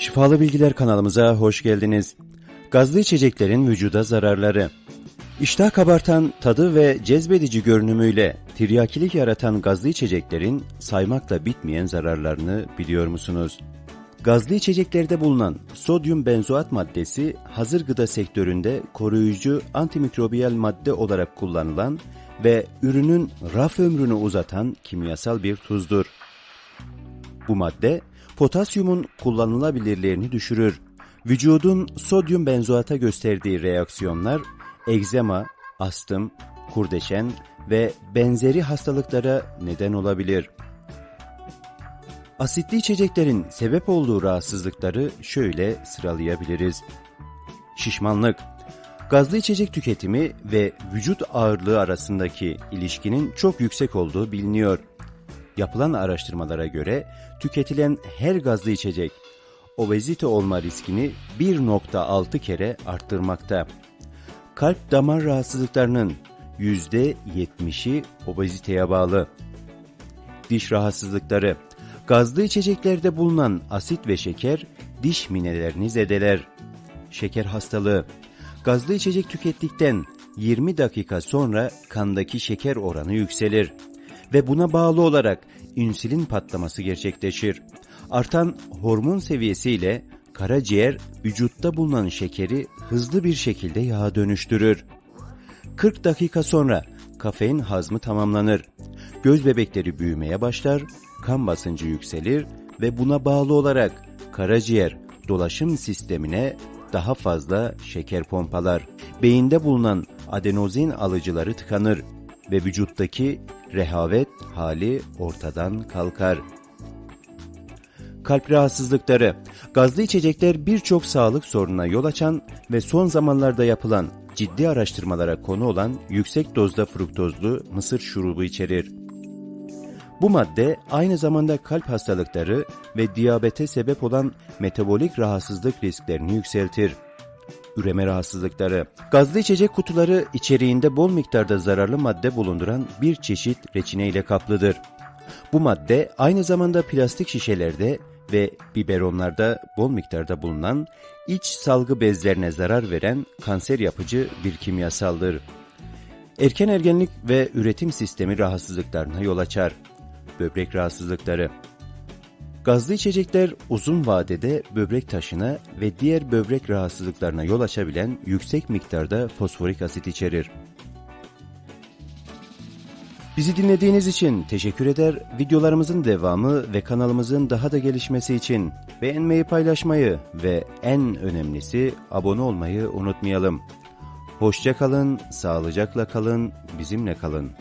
Şifalı Bilgiler kanalımıza hoş geldiniz. Gazlı içeceklerin vücuda zararları. İştah kabartan tadı ve cezbedici görünümüyle tiryakilik yaratan gazlı içeceklerin saymakla bitmeyen zararlarını biliyor musunuz? Gazlı içeceklerde bulunan sodyum benzoat maddesi hazır gıda sektöründe koruyucu antimikrobiyal madde olarak kullanılan ve ürünün raf ömrünü uzatan kimyasal bir tuzdur. Bu madde potasyumun kullanılabilirliğini düşürür. Vücudun sodyum benzoata gösterdiği reaksiyonlar egzema, astım, kurdeşen ve benzeri hastalıklara neden olabilir. Asitli içeceklerin sebep olduğu rahatsızlıkları şöyle sıralayabiliriz. Şişmanlık, gazlı içecek tüketimi ve vücut ağırlığı arasındaki ilişkinin çok yüksek olduğu biliniyor. Yapılan araştırmalara göre tüketilen her gazlı içecek obezite olma riskini 1.6 kere arttırmakta. Kalp damar rahatsızlıklarının %70'i obeziteye bağlı. Diş rahatsızlıkları, gazlı içeceklerde bulunan asit ve şeker diş minelerini zedeler. Şeker hastalığı, gazlı içecek tükettikten 20 dakika sonra kandaki şeker oranı yükselir ve buna bağlı olarak insülin patlaması gerçekleşir. Artan hormon seviyesiyle karaciğer vücutta bulunan şekeri hızlı bir şekilde yağa dönüştürür. 40 dakika sonra kafein hazmı tamamlanır. Göz bebekleri büyümeye başlar, kan basıncı yükselir ve buna bağlı olarak karaciğer dolaşım sistemine daha fazla şeker pompalar. Beyinde bulunan adenozin alıcıları tıkanır ve vücuttaki rehavet hali ortadan kalkar. Kalp rahatsızlıkları, gazlı içecekler birçok sağlık sorununa yol açan ve son zamanlarda yapılan ciddi araştırmalara konu olan yüksek dozda fruktozlu mısır şurubu içerir. Bu madde aynı zamanda kalp hastalıkları ve diyabete sebep olan metabolik rahatsızlık risklerini yükseltir. Üreme rahatsızlıkları. Gazlı içecek kutuları içeriğinde bol miktarda zararlı madde bulunduran bir çeşit reçine ile kaplıdır. Bu madde aynı zamanda plastik şişelerde ve biberonlarda bol miktarda bulunan iç salgı bezlerine zarar veren kanser yapıcı bir kimyasaldır. Erken ergenlik ve üretim sistemi rahatsızlıklarına yol açar. Böbrek rahatsızlıkları. Gazlı içecekler uzun vadede böbrek taşına ve diğer böbrek rahatsızlıklarına yol açabilen yüksek miktarda fosforik asit içerir. Bizi dinlediğiniz için teşekkür eder. Videolarımızın devamı ve kanalımızın daha da gelişmesi için beğenmeyi, paylaşmayı ve en önemlisi abone olmayı unutmayalım. Hoşça kalın, sağlıcakla kalın, bizimle kalın.